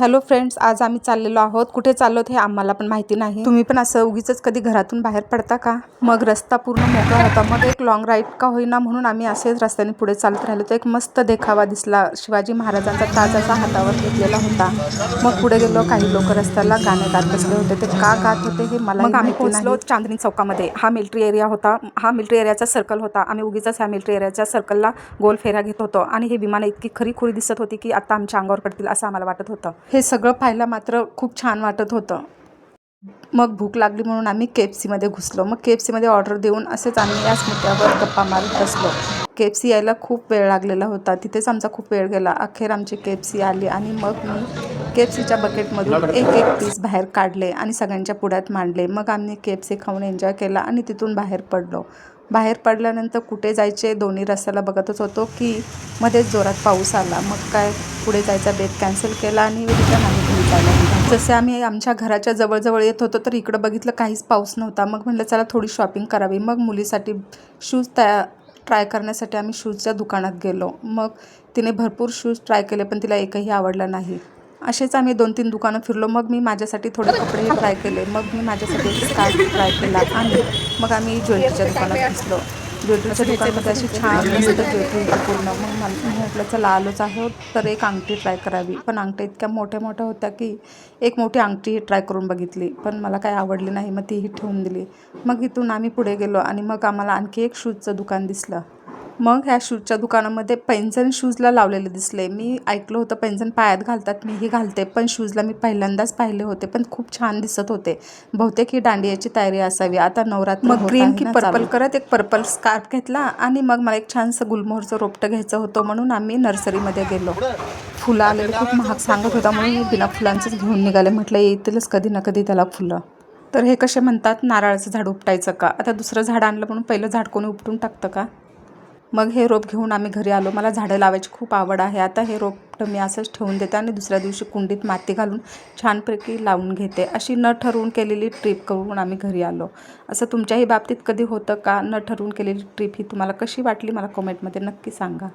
Hello friends आज आम्ही चाललेलो आहोत. कुठे चाललो हे आम्हाला पण माहिती नाही. तुम्ही पण असं उगीच कधी घरातून बाहेर पडता का? मग रस्ता पूर्ण मोकळा होता. मग एक लॉंग राईड का होईना म्हणून आम्ही असेच रस्त्याने पुढे चालत राहिलो. तर एक मस्त देखावा दिसला. शिवाजी महाराजांचा ताज असा हातावर घेतलेला होता. मग पुढे गेलो. काही लोक रस्त्याला गाणे गात बसले होते. ते का गात होते हे मला मग आम्ही पोहोचलो चांदणी चौकामध्ये. हा मिलिटरी एरिया होता. हा मिलिटरी एरियाचा सर्कल होता. आम्ही उगीच ह्या मिलिटरी एरियाच्या सर्कलला गोल फेऱ्या घेत होतो. आणि हे विमान इतकी खरी खुरी दिसत होती की आता आमच्या अंगावर पडतील असं आम्हाला वाटत होतं. हे सगळं पाहायला मात्र खूप छान वाटत होतं. मग भूक लागली म्हणून आम्ही के एफ सीमध्ये घुसलो. मग के एफ सीमध्ये ऑर्डर देऊन असेच आम्ही याच मुद्द्यावर गप्पा मारत बसलो. के एफ सी यायला खूप वेळ लागलेला होता. तिथेच आमचा खूप वेळ गेला. अखेर आमची के एफ सी आली आणि मग मी के एफ सीच्या बकेटमधून एक एक पीस बाहेर काढले आणि सगळ्यांच्या पुढ्यात मांडले. मग आम्ही के एफ सी खाऊन एन्जॉय केला आणि तिथून बाहेर पडलो. बाहेर पडल्यानंतर कुठे जायचे दोन्ही रस्त्याला बघतच होतो की मध्येच जोरात पाऊस आला. मग काय पुढे जायचा बेत कॅन्सल केला आणि रिटर्न आम्ही घरी जायला निघालो जसे आम्ही आमच्या घराच्या जवळजवळ येत होतो तर इकडं बघितलं काहीच पाऊस नव्हता. मग म्हटलं चला थोडी शॉपिंग करावी. मग मुलीसाठी शूज तया ट्राय करण्यासाठी आम्ही शूजच्या दुकानात गेलो. मग तिने भरपूर शूज ट्राय केले पण तिला एकही आवडला नाही. असेच आम्ही दोन तीन दुकानं फिरलो. मग मी माझ्यासाठी थोडे कपडे ट्राय केले. मग मी माझ्यासाठी एक स्कार्फ ट्राय केला आणि मग आम्ही ज्वेलरीच्या दुकानात घुसलो ज्वेलरीच्या दुकानामध्ये अशी छान मस्त ज्वेलरी पूर्ण. मग मला मी म्हटलं चला आलोच आहोत. तर एक अंगठी ट्राय करावी. पण अंगठ्या इतक्या मोठ्या मोठ्या होत्या की एक मोठी अंगठी ट्राय करून बघितली. पण मला काय आवडली नाही. मग तीही ठेवून दिली. मग इथून आम्ही पुढे गेलो आणि मग आम्हाला आणखी एक शूजचं दुकान दिसलं. मग ह्या शूजच्या दुकानामध्ये पैंजण शूजला लावलेले दिसले मी ऐकलं होतं पैंजण पायात घालतात मीही घालते पण शूजला मी पहिल्यांदाच पाहिले होते पण खूप छान दिसत होते. बहुतेक ही दांडियाची तयारी असावी. आता नवरात्र मग ग्रीन की पर्पल करत एक पर्पल स्कार्फ घेतला आणि मग मला एक छानसं गुलमोहरचं रोपटं घ्यायचं होतं म्हणून आम्ही नर्सरीमध्ये गेलो. फुलं आलेली खूप महाग सांगत होता म्हणून मी बिना फुलांचंच घेऊन निघाले. म्हटलं येतीलच कधी ना कधी त्याला फुलं. तर हे कसे म्हणतात नारळाचं झाड उपटायचं का? आता दुसरं झाड आणलं म्हणून पहिलं झाड कोणी उपटून टाकतं का? मग हे रोप घेऊन आम्ही घरी आलो. मला झाडं लावायची खूप आवड आहे. आता हे रोप मी असंच ठेवून देते आणि दुसऱ्या दिवशी कुंडीत माती घालून छानपैकी लावून घेते. अशी न ठरवून केलेली ट्रिप करून आम्ही घरी आलो. असं तुमच्याही बाबतीत कधी होतं का? न ठरवून केलेली ट्रिप ही तुम्हाला कशी वाटली? मला कमेंटमध्ये नक्की सांगा.